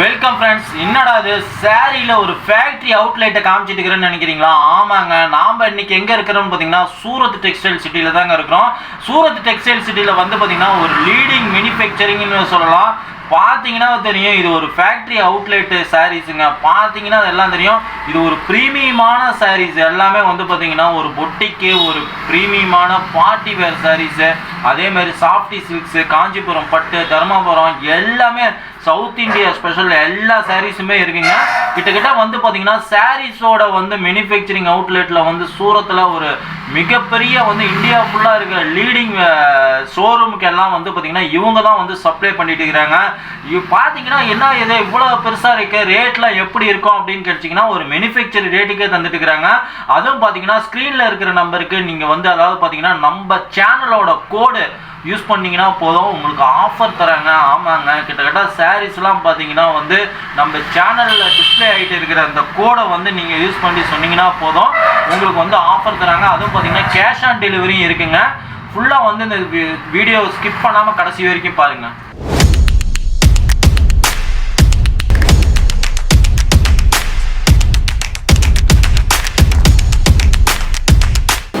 Welcome friends என்னடா இது? சாரியில் ஒரு ஃபேக்ட்ரி அவுட்லெட்டை காமிச்சிட்டு இருக்கிறேன்னு நினைக்கிறீங்களா? ஆமாங்க. நாம் இன்னைக்கு எங்கே இருக்கிறோம்னு பார்த்தீங்கன்னா சூரத் டெக்ஸ்டைல் சிட்டியில் தாங்க இருக்கிறோம். சூரத் டெக்ஸ்டைல் சிட்டியில் வந்து பார்த்தீங்கன்னா ஒரு லீடிங் மினிஃபேக்சரிங்னு சொல்லலாம். பார்த்தீங்கன்னா தெரியும் இது ஒரு ஃபேக்ட்ரி அவுட்லெட்டு சாரீஸுங்க பார்த்தீங்கன்னா அதெல்லாம் தெரியும். இது ஒரு ப்ரீமியமான சாரீஸ் எல்லாமே வந்து பார்த்தீங்கன்னா ஒரு பொட்டிக்கு ஒரு ப்ரீமியமான பார்ட்டி வேர் சாரீஸு அதே மாதிரி சாஃப்டி சில்க்ஸு காஞ்சிபுரம் பட்டு தருமபுரம் எல்லாமே சவுத் இந்தியா ஸ்பெஷல் எல்லா சாரீஸுமே இருக்குங்க. கிட்டத்தட்ட வந்து பார்த்தீங்கன்னா சாரீஸோட வந்து மேனுஃபேக்சரிங் அவுட்லெட்டில் வந்து சூரத்தில் ஒரு மிகப்பெரிய வந்து இந்தியா ஃபுல்லாக இருக்கிற லீடிங் ஷோரூமுக்கு எல்லாம் வந்து பார்த்தீங்கன்னா இவங்க தான் வந்து சப்ளை பண்ணிட்டு இருக்கிறாங்க. பார்த்தீங்கன்னா என்ன இது இவ்வளோ பெருசாக இருக்குது ரேட்லாம் எப்படி இருக்கும் அப்படின்னு கேட்டிங்கன்னா ஒரு மேனுஃபேக்சர் ரேட்டுக்கே தந்துட்டு இருக்கிறாங்க. அதுவும் பார்த்தீங்கன்னா ஸ்க்ரீனில் இருக்கிற நம்பருக்கு நீங்கள் வந்து அதாவது பார்த்தீங்கன்னா நம்ம சேனலோட கோடு யூஸ் பண்ணீங்கன்னா போதும். உங்களுக்கு ஆஃபர் தராங்க. ஆமாங்க. கிட்டத்தட்ட சாரீஸ்லாம் பார்த்தீங்கன்னா வந்து நம்ம சேனலில் டிஸ்ப்ளே ஆகிட்டு இருக்கிற அந்த கோடை வந்து நீங்கள் யூஸ் பண்ணி சொன்னீங்கன்னா போதும். உங்களுக்கு வந்து ஆஃபர் தராங்க. அதுவும் பார்த்தீங்கன்னா கேஷ் ஆன் டெலிவரியும் இருக்குங்க. ஃபுல்லாக வந்து இந்த வீடியோ ஸ்கிப் பண்ணாமல் கடைசி வரைக்கும் பாருங்கள்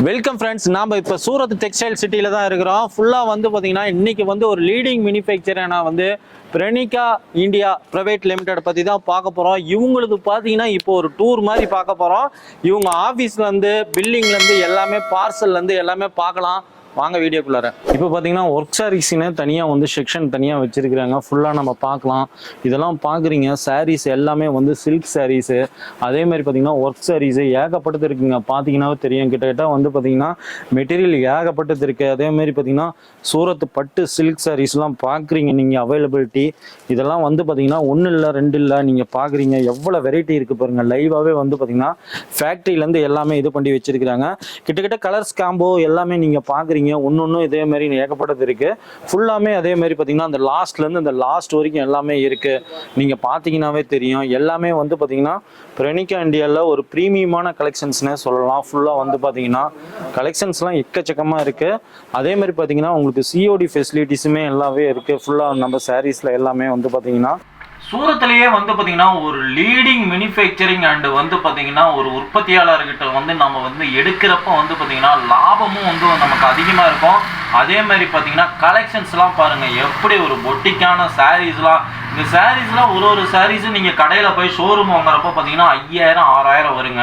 வெல்கம் ஃப்ரெண்ட்ஸ் நாம் இப்போ சூரத் டெக்ஸ்டைல் சிட்டியில் தான் இருக்கிறோம். ஃபுல்லாக வந்து பார்த்தீங்கன்னா இன்றைக்கி வந்து ஒரு லீடிங் மேனுஃபேக்சரான வந்து பிரணிகா இந்தியா ப்ரைவேட் லிமிடெட் பற்றி தான் பார்க்க போகிறோம் இவங்களுக்கு பார்த்தீங்கன்னா இப்போ ஒரு டூர் மாதிரி பார்க்க போகிறோம் இவங்க ஆஃபீஸ்லேருந்து பில்டிங்லேருந்து எல்லாமே பார்சல்லேருந்து எல்லாமே பார்க்கலாம். வாங்க வீடியோக்குள்ளார. இப்போ பார்த்தீங்கன்னா ஒர்க் சாரீஸ்னு தனியாக வந்து செக்ஷன் தனியாக வச்சுருக்கிறாங்க. ஃபுல்லாக நம்ம பார்க்கலாம். இதெல்லாம் பார்க்குறீங்க. சாரீஸ் எல்லாமே வந்து சில்க் சாரீஸு அதே மாதிரி பார்த்தீங்கன்னா ஒர்க் சாரீஸு ஏகப்பட்டது இருக்குங்க பார்த்தீங்கன்னா தெரியும். கிட்டத்தட்ட வந்து பார்த்தீங்கன்னா மெட்டீரியல் ஏகப்பட்டது இருக்குது அதே மாதிரி பார்த்தீங்கன்னா சூரத்து பட்டு சில்க் சாரீஸ்லாம் பார்க்குறீங்க. நீங்கள் அவைலபிலிட்டி இதெல்லாம் வந்து பார்த்தீங்கன்னா ஒன்று இல்லை ரெண்டு இல்லை நீங்கள் பார்க்குறீங்க. எவ்வளோ வெரைட்டி இருக்குது பாருங்கள் லைவாகவே வந்து பார்த்தீங்கன்னா ஃபேக்ட்ரியிலேருந்து எல்லாமே இது பண்ணி வச்சிருக்கிறாங்க. கிட்டத்தட்ட கலர்ஸ் காம்போ எல்லாமே நீங்கள் பார்க்குறீங்க. ஒன்று ஒன்றும் இதே மாதிரி ஏகப்பட்டது இருக்குது ஃபுல்லாமே அதே மாதிரி பார்த்தீங்கன்னா அந்த லாஸ்ட்லேருந்து அந்த லாஸ்ட் வரைக்கும் எல்லாமே இருக்குது நீங்கள் பார்த்தீங்கன்னாவே தெரியும். எல்லாமே வந்து பார்த்தீங்கன்னா பிரணிகா இந்தியாவில் ஒரு ப்ரீமியமான கலெக்ஷன்ஸ்னே சொல்லலாம். ஃபுல்லாக வந்து பார்த்தீங்கன்னா கலெக்ஷன்ஸ்லாம் எக்கச்சக்கமாக இருக்குது அதே மாதிரி பார்த்தீங்கன்னா உங்களுக்கு சிஓடி ஃபெசிலிட்டிஸுமே எல்லாமே இருக்குது ஃபுல்லாக நம்ம சாரீஸில் எல்லாமே வந்து பார்த்தீங்கன்னா சூரத்திலேயே வந்து பார்த்தீங்கன்னா ஒரு லீடிங் மேனுஃபேக்சரிங் அண்டு வந்து பார்த்தீங்கன்னா ஒரு உற்பத்தியாளர்கிட்ட வந்து நம்ம வந்து எடுக்கிறப்ப வந்து பார்த்தீங்கன்னா லாபமும் வந்து நமக்கு அதிகமாக இருக்கும். அதே மாதிரி பார்த்தீங்கன்னா கலெக்ஷன்ஸ்லாம் பாருங்கள் எப்படி ஒரு பொட்டிக்கான சாரீஸ்லாம் இந்த சாரீஸ்லாம் ஒரு ஒரு சாரீஸும் நீங்கள் கடையில் போய் ஷோரூம் வாங்குறப்ப பார்த்தீங்கன்னா ஐயாயிரம் ஆறாயிரம் வருங்க.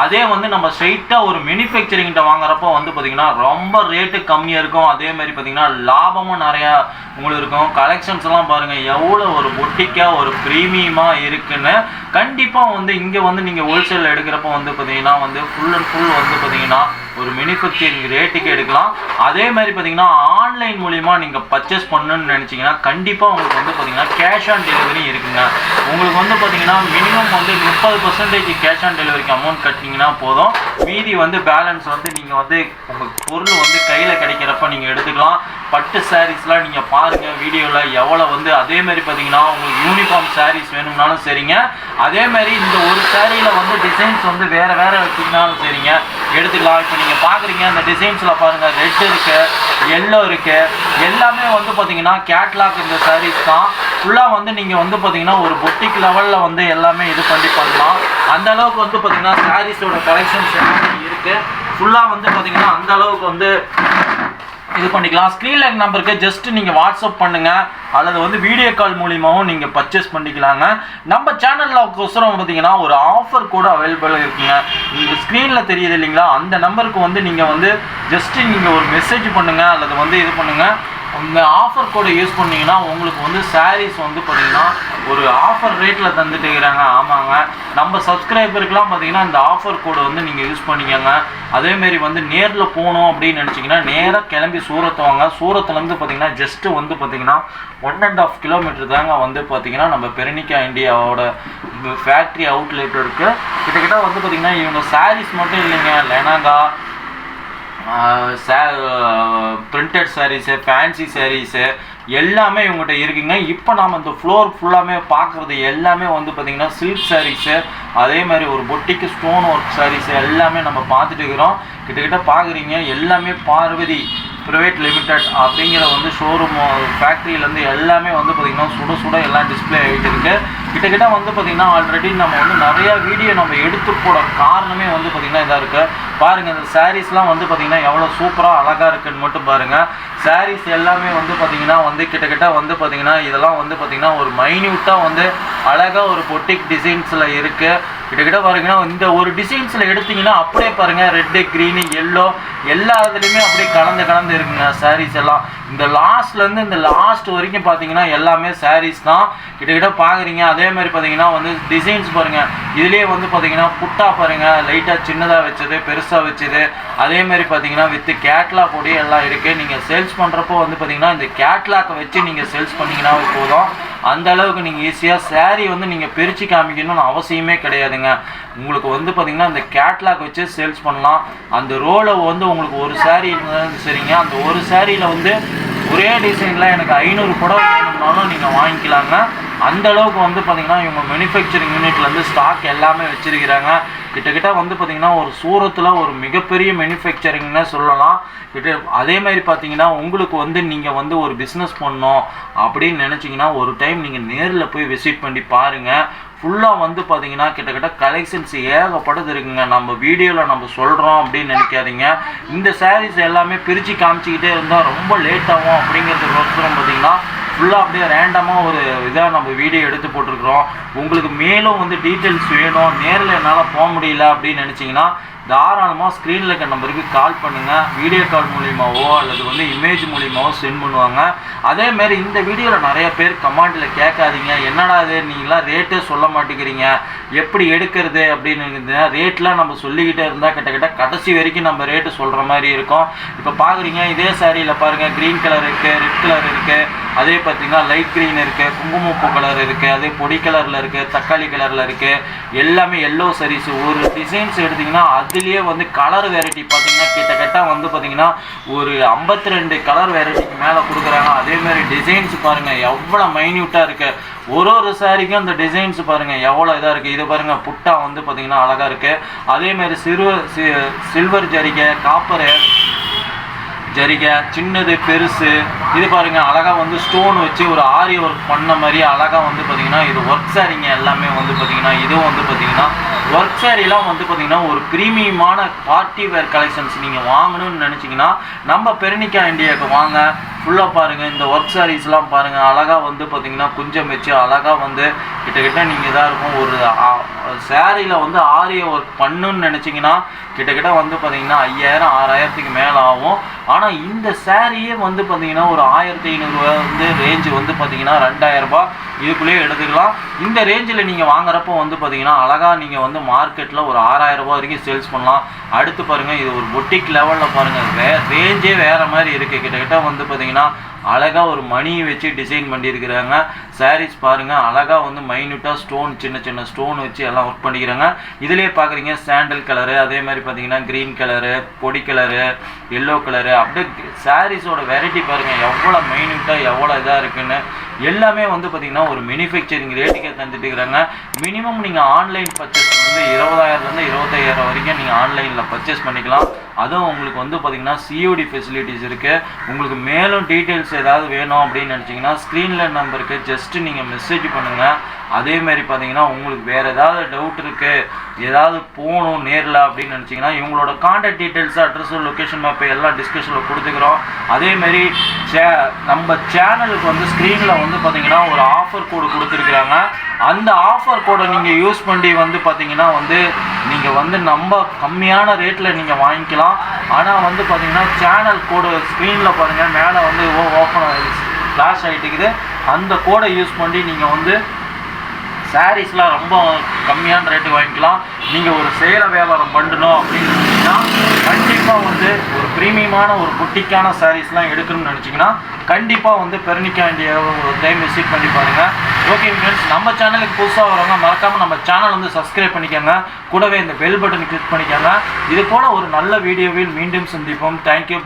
அதே வந்து நம்ம ஸ்ட்ரைட்டாக ஒரு மேனுஃபேக்சரிங்கிட்ட வாங்குறப்ப வந்து பார்த்தீங்கன்னா ரொம்ப ரேட்டு கம்மியாக இருக்கும். அதே மாதிரி பார்த்தீங்கன்னா லாபமும் நிறையா உங்களுக்கு இருக்கும். கலெக்ஷன்ஸ் எல்லாம் பாருங்கள் எவ்வளோ ஒரு பொட்டிக்காக ஒரு ப்ரீமியமாக இருக்குன்னு கண்டிப்பாக வந்து இங்கே வந்து நீங்கள் ஹோல்சேலில் எடுக்கிறப்ப வந்து பார்த்தீங்கன்னா வந்து ஃபுல் அண்ட் ஃபுல் வந்து பார்த்தீங்கன்னா ஒரு மினி மேனுஃபேக்சரிங் ரேட்டுக்கு எடுக்கலாம். அதே மாதிரி பார்த்தீங்கன்னா ஆன்லைன் மூலிமா நீங்கள் பர்ச்சேஸ் பண்ணணும்னு நினச்சிங்கன்னா கண்டிப்பாக உங்களுக்கு வந்து பார்த்தீங்கன்னா கேஷ் ஆன் டெலிவரி இருக்குங்க. உங்களுக்கு வந்து பார்த்தீங்கன்னா மினிமம் வந்து முப்பது பர்சன்டேஜ் கேஷ் ஆன் டெலிவரிக்கு அமௌண்ட் கட்டினீங்கன்னா போதும். மீதி வந்து பேலன்ஸ் வந்து நீங்கள் வந்து உங்கள் பொருள் வந்து கையில் கிடைக்கிறப்ப நீங்கள் எடுத்துக்கலாம். பட்டு சாரீஸ்லாம் நீங்கள் பாருங்கள் வீடியோவில் எவ்வளோ வந்து. அதே மாதிரி பார்த்தீங்கன்னா உங்களுக்கு யூனிஃபார்ம் சாரீஸ் வேணும்னாலும் சரிங்க. அதே மாதிரி இந்த ஒரு சாரியில் வந்து டிசைன்ஸ் வந்து வேறு வேறு வச்சிங்கனாலும் சரிங்க. எடுத்துக்கலாம். இப்போ நீங்கள் பார்க்குறீங்க அந்த டிசைன்ஸில் பாருங்கள் ரெட் இருக்குது எல்லோ இருக்குது எல்லாமே வந்து பார்த்தீங்கன்னா கேட்லாக் இந்த சாரீஸ் தான். ஃபுல்லாக வந்து நீங்கள் வந்து பார்த்தீங்கன்னா ஒரு பொட்டிக் லெவலில் வந்து எல்லாமே இது பண்ணி பண்ணலாம். அந்த அளவுக்கு வந்து பார்த்தீங்கன்னா சாரீஸோட கலெக்ஷன்ஸ் எல்லாமே இருக்குது ஃபுல்லாக வந்து பார்த்தீங்கன்னா அந்த அளவுக்கு வந்து இது பண்ணிக்கலாம். ஸ்க்ரீனில் நம்பருக்கு ஜஸ்ட் நீங்கள் வாட்ஸ்அப் பண்ணுங்கள் அல்லது வந்து வீடியோ கால் மூலியமாகவும் நீங்கள் பர்ச்சேஸ் பண்ணிக்கலாங்க. நம்ம சேனலில் கொசரம் பார்த்தீங்கன்னா ஒரு ஆஃபர் கூட அவைலபிள் இருக்குங்க. இந்த ஸ்க்ரீனில் தெரியுது இல்லைங்களா? அந்த நம்பருக்கு வந்து நீங்கள் வந்து ஜஸ்ட்டு நீங்கள் ஒரு மெசேஜ் பண்ணுங்கள் அல்லது வந்து இது பண்ணுங்கள் இந்த ஆஃபர் கோடை யூஸ் பண்ணீங்கன்னா உங்களுக்கு வந்து சாரீஸ் வந்து பார்த்தீங்கன்னா ஒரு ஆஃபர் ரேட்டில் தந்துட்டு இருக்கிறாங்க ஆமாங்க. நம்ம சப்ஸ்கிரைபருக்குலாம் பார்த்தீங்கன்னா இந்த ஆஃபர் கோடை வந்து நீங்கள் யூஸ் பண்ணிக்கோங்க அதேமாரி வந்து நேரில் போகணும் அப்படின்னு நினச்சிங்கன்னா நேராக கிளம்பி சூரத் வாங்க. சூரத்துலேருந்து பார்த்தீங்கன்னா ஜஸ்ட்டு வந்து பார்த்தீங்கன்னா ஒன் அண்ட் ஆஃப் கிலோமீட்டர் தாங்க வந்து பார்த்தீங்கன்னா நம்ம பெரனிக்கா இந்தியாவோட ஃபேக்ட்ரி அவுட்லெட் இருக்குது கிட்டத்தட்ட வந்து பார்த்தீங்கன்னா இவங்க சாரீஸ் மட்டும் இல்லைங்க. Lehenga printed sarees fancy sarees எல்லாமே இவங்ககிட்ட இருக்குங்க. இப்போ நாம் இந்த ஃப்ளோர் ஃபுல்லாமே பார்க்குறது எல்லாமே வந்து பார்த்திங்கன்னா சில்க் சாரீஸு அதே மாதிரி ஒரு பொட்டிக்கு ஸ்டோன் ஒர்க் சாரீஸு எல்லாமே நம்ம பார்த்துட்டு இருக்கிறோம். கிட்டக்கிட்ட பார்க்குறீங்க எல்லாமே பார்வதி ப்ரைவேட் லிமிடெட் அப்படிங்கிற வந்து ஷோரூம் ஃபேக்ட்ரியிலேருந்து எல்லாமே வந்து பார்த்திங்கன்னா சுட சுட எல்லாம் டிஸ்ப்ளே ஆகிட்டு இருக்குது கிட்டக்கிட்ட வந்து பார்த்தீங்கன்னா ஆல்ரெடி நம்ம வந்து நிறையா வீடியோ நம்ம எடுத்து போட காரணமே வந்து பார்த்திங்கன்னா இதாக இருக்குது பாருங்கள் இந்த சாரீஸ்லாம் வந்து பார்த்திங்கன்னா எவ்வளோ சூப்பராக அழகாக இருக்குன்னு மட்டும் பாருங்கள் சாரீஸ் எல்லாமே வந்து பார்த்தீங்கன்னா வந்து கிட்டக்கிட்ட வந்து பார்த்தீங்கன்னா இதெல்லாம் வந்து பார்த்தீங்கன்னா ஒரு மைன்யூட்டாக வந்து அழகாக ஒரு பொட்டிக் டிசைன்ஸில் இருக்குது கிட்டக்கிட்ட பாருங்கன்னா இந்த ஒரு டிசைன்ஸில் எடுத்தீங்கன்னா அப்படியே பாருங்கள் ரெட்டு க்ரீனு எல்லோ எல்லா இதுலேயுமே அப்படியே கலந்து கலந்து இருக்குங்க சாரீஸ் எல்லாம். இந்த லாஸ்ட்லேருந்து இந்த லாஸ்ட் வரைக்கும் பார்த்தீங்கன்னா எல்லாமே சாரீஸ் தான். கிட்டக்கிட்ட பார்க்குறீங்க அதே மாதிரி பார்த்தீங்கன்னா வந்து டிசைன்ஸ் பாருங்கள் இதுலேயே வந்து பார்த்தீங்கன்னா புட்டா பாருங்கள் லைட்டாக சின்னதாக வச்சது பெருசாக வச்சது. அதே மாதிரி பார்த்தீங்கன்னா வித்து கேட்லாக் கூட எல்லாம் இருக்குது நீங்கள் சேல்ஸ் பண்ணுறப்போ வந்து பார்த்தீங்கன்னா இந்த கேட்லாக்கை வச்சு நீங்கள் சேல்ஸ் பண்ணீங்கன்னா போதும். அந்த அளவுக்கு நீங்கள் ஈஸியாக சேரீ வந்து நீங்கள் பிரித்து காமிக்கணும்னு அவசியமே கிடையாதுங்க. உங்களுக்கு வந்து பார்த்திங்கன்னா அந்த கேட்லாக் வச்சு சேல்ஸ் பண்ணலாம். அந்த ரோலை வந்து உங்களுக்கு ஒரு சேரீ இருந்தாலும் சரிங்க. அந்த ஒரு சேரீயில் வந்து ஒரே டிசைனில் எனக்கு ஐநூறு புடவை வேணும்னாலும் நீங்கள் வாங்கிக்கலாங்க. அந்த அளவுக்கு வந்து பார்த்திங்கன்னா இவங்க மேனுஃபேக்சரிங் யூனிட்லேருந்து ஸ்டாக் எல்லாமே வச்சுருக்கிறாங்க. கிட்டத்தட்ட வந்து பார்த்தீங்கன்னா ஒரு சூரத்தில் ஒரு மிகப்பெரிய மேனுஃபேக்சரிங்னே சொல்லலாம். கிட்ட அதே மாதிரி பார்த்தீங்கன்னா உங்களுக்கு வந்து நீங்கள் வந்து ஒரு பிஸ்னஸ் பண்ணணும் அப்படின்னு நினச்சிங்கன்னா ஒரு டைம் நீங்கள் நேரில் போய் விசிட் பண்ணி பாருங்கள் ஃபுல்லாக வந்து பார்த்தீங்கன்னா கிட்டத்தட்ட கலெக்ஷன்ஸ் ஏகப்பட்டது இருக்குங்க. நம்ம வீடியோவில் நம்ம சொல்கிறோம் அப்படின்னு நினைக்காதீங்க. இந்த சாரீஸ் எல்லாமே பிரித்து காமிச்சிக்கிட்டே இருந்தால் ரொம்ப லேட் ஆகும் அப்படிங்கிறதுக்கோசரம் பார்த்தீங்கன்னா ஃபுல்லாக அப்படியே ரேண்டமாக ஒரு இதாக நம்ம வீடியோ எடுத்து போட்டிருக்கிறோம். உங்களுக்கு மேலும் வந்து டீட்டெயில்ஸ் வேணும். நேரில் என்னால் போக முடியல அப்படின்னு நினச்சிங்கன்னா தாராளமாக ஸ்க்ரீனில் இருக்க நம்பருக்கு கால் பண்ணுங்கள் வீடியோ கால் மூலியமாவோ அல்லது வந்து இமேஜ் மூலியமாகவோ சென்ட் பண்ணுவாங்க. அதேமாரி இந்த வீடியோவில் நிறைய பேர் கமாண்டில் கேட்காதீங்க. என்னடா இது? நீங்களாம் ரேட்டே சொல்ல மாட்டேங்கிறீங்க. எப்படி எடுக்கிறது அப்படின்னு ரேட்லாம் நம்ம சொல்லிக்கிட்டே இருந்தால் கிட்டக்கிட்ட கடைசி வரைக்கும் நம்ம ரேட்டு சொல்கிற மாதிரி இருக்கும். இப்போ பார்க்குறீங்க இதே சாரியில் பாருங்கள் க்ரீன் கலர் இருக்குது ரெட் கலர் இருக்குது அதே பார்த்தீங்கன்னா லைட் க்ரீன் இருக்குது குங்குமப்பூ கலர் இருக்குது அதே பொடி கலரில் இருக்குது தக்காளி கலரில் இருக்குது எல்லாமே எல்லோ sarees ஒரு டிசைன்ஸ் எடுத்திங்கன்னா அதுலேயே வந்து கலர் வெரைட்டி பார்த்தீங்கன்னா கிட்டத்தட்ட வந்து பார்த்தீங்கன்னா ஒரு ஐம்பத்தி ரெண்டு கலர் வெரைட்டிக்கு மேலே கொடுக்குறாங்க. அதே மாதிரி டிசைன்ஸ் பாருங்கள் எவ்வளோ மைன்யூட்டாக இருக்குது ஒரு ஒரு சாரிக்கும் அந்த டிசைன்ஸ் பாருங்கள் எவ்வளோ இதாக இருக்குது இது பாருங்கள் புட்டா வந்து பார்த்தீங்கன்னா அழகாக இருக்குது அதேமாரி மாதிரி சிறுவர் சில்வர் ஜரிகை காப்பரு ஜரிகை சின்னது பெருசு. இது பாருங்கள் அழகாக வந்து ஸ்டோன் வச்சு ஒரு ஆரி ஒர்க் பண்ண மாதிரி அழகாக வந்து பார்த்திங்கன்னா இது ஒர்க் சாரிங்க எல்லாமே வந்து பார்த்திங்கன்னா இதுவும் வந்து பார்த்திங்கன்னா ஒர்க் சாரிலாம் வந்து பார்த்திங்கன்னா ஒரு ப்ரீமியமான பார்ட்டி வேர் கலெக்ஷன்ஸ் நீங்கள் வாங்கணும்னு நினச்சிங்கன்னா நம்ம பெருனிக்கா இண்டியாவுக்கு வாங்க. ஃபுல்லாக பாருங்கள் இந்த ஒர்க் சாரீஸ்லாம் பாருங்கள் அழகாக வந்து பார்த்தீங்கன்னா குஞ்சம் வச்சு அழகாக வந்து கிட்டக்கிட்ட நீங்கள் இதாக இருக்கும். ஒரு சேரீயில் வந்து ஆரிய ஒர்க் பண்ணுன்னு நினச்சிங்கன்னா கிட்டக்கிட்ட வந்து பார்த்தீங்கன்னா ஐயாயிரம் ஆறாயிரத்துக்கு மேலே ஆகும். ஆனால் இந்த சேரீயே வந்து பார்த்தீங்கன்னா ஒரு ஆயிரத்தி ஐநூறுரூவா வந்து ரேஞ்சு வந்து பார்த்தீங்கன்னா ரெண்டாயிரம் இதுக்குள்ளேயே எடுத்துக்கலாம். இந்த ரேஞ்சில் நீங்கள் வாங்குறப்போ வந்து பார்த்தீங்கன்னா அழகாக நீங்கள் வந்து மார்க்கெட்டில் ஒரு ஆறாயிரம் வரைக்கும் சேல்ஸ் பண்ணலாம். அடுத்து பாருங்கள் இது ஒரு பொட்டிக் லெவலில் பாருங்கள் வே ரேஞ்சே வேறு மாதிரி இருக்குது கிட்டக்கிட்ட வந்து பார்த்தீங்கன்னா அழகாக ஒரு மணியை வச்சு டிசைன் பண்ணியிருக்கிறாங்க. சாரீஸ் பாருங்கள் அழகாக வந்து மைன்யூட்டாக ஸ்டோன் சின்ன சின்ன ஸ்டோன் வச்சு எல்லாம் ஒர்க் பண்ணிக்கிறாங்க. இதுலேயே பார்க்குறீங்க சாண்டல் கலரு அதே மாதிரி பார்த்தீங்கன்னா க்ரீன் கலரு பொடி கலரு எல்லோ கலரு அப்படியே சாரீஸோட வெரைட்டி பாருங்கள் எவ்வளோ மைன்யூட்டாக எவ்வளோ இதாக இருக்குன்னு. எல்லாமே வந்து பார்த்தீங்கன்னா ஒரு மேனுஃபேக்சரிங் ரேட்டுக்கே தந்துட்டு இருக்கிறாங்க. மினிமம் நீங்கள் ஆன்லைன் பர்ச்சேஸ் வந்து இருபதாயிரத்துலேருந்து இருபத்தையாயிரம் வரைக்கும் நீங்கள் ஆன்லைனில் பர்ச்சேஸ் பண்ணிக்கலாம். அதுவும் உங்களுக்கு வந்து பார்த்தீங்கன்னா சிஓடி ஃபெசிலிட்டிஸ் இருக்குது உங்களுக்கு மேலும் டீட்டெயில்ஸ் ஏதாவது வேணும் அப்படின்னு நினச்சிங்கன்னா ஸ்க்ரீனில் நம்பருக்கு ஜஸ்ட்டு நீங்கள் மெசேஜ் பண்ணுங்கள் அதேமாரி பார்த்தீங்கன்னா உங்களுக்கு வேறு ஏதாவது டவுட் இருக்குது ஏதாவது போகணும் நேரில் அப்படின்னு நினச்சிங்கன்னா இவங்களோட contact details address location map எல்லாம் டிஸ்கஷனில் கொடுத்துக்கிறோம். அதேமாரி சே நம்ம சேனலுக்கு வந்து ஸ்க்ரீனில் வந்து பார்த்தீங்கன்னா ஒரு ஆஃபர் கோடு கொடுத்துருக்குறாங்க. அந்த ஆஃபர் கோடை நீங்கள் யூஸ் பண்ணி வந்து பார்த்தீங்கன்னா வந்து நீங்கள் வந்து நம்ம கம்மியான ரேட்டில் நீங்கள் வாங்கிக்கலாம். ஆனால் வந்து பார்த்தீங்கன்னா சேனல் கோடு ஸ்க்ரீனில் பாருங்கள் மேலே வந்து ஓப்பன் ஃப்ளாஷ் ஆகிட்டுக்குது அந்த கோடை யூஸ் பண்ணி நீங்கள் வந்து சாரீஸ்லாம் ரொம்ப கம்மியான ரேட்டு வாங்கிக்கலாம். நீங்கள் ஒரு சேலை வியாபாரம் பண்ணணும் அப்படின்னு ஒரு ஒரு குட்டிக்கான சாரீஸ்லாம் எடுக்கணும்னு நினச்சிங்கன்னா கண்டிப்பாக வந்து பெருனிக்கா இந்தியா ஒரு டைம் விசிட் பண்ணி பாருங்கள் ஓகே ஃப்ரெண்ட்ஸ் நம்ம சேனலுக்கு புதுசாக வரவங்க மறக்காமல் நம்ம சேனல் வந்து சப்ஸ்கிரைப் பண்ணிக்கோங்க. கூடவே இந்த பெல் பட்டன் கிளிக் பண்ணிக்கோங்க. இது போல ஒரு நல்ல வீடியோவில் மீண்டும் சந்திப்போம். தேங்க்யூ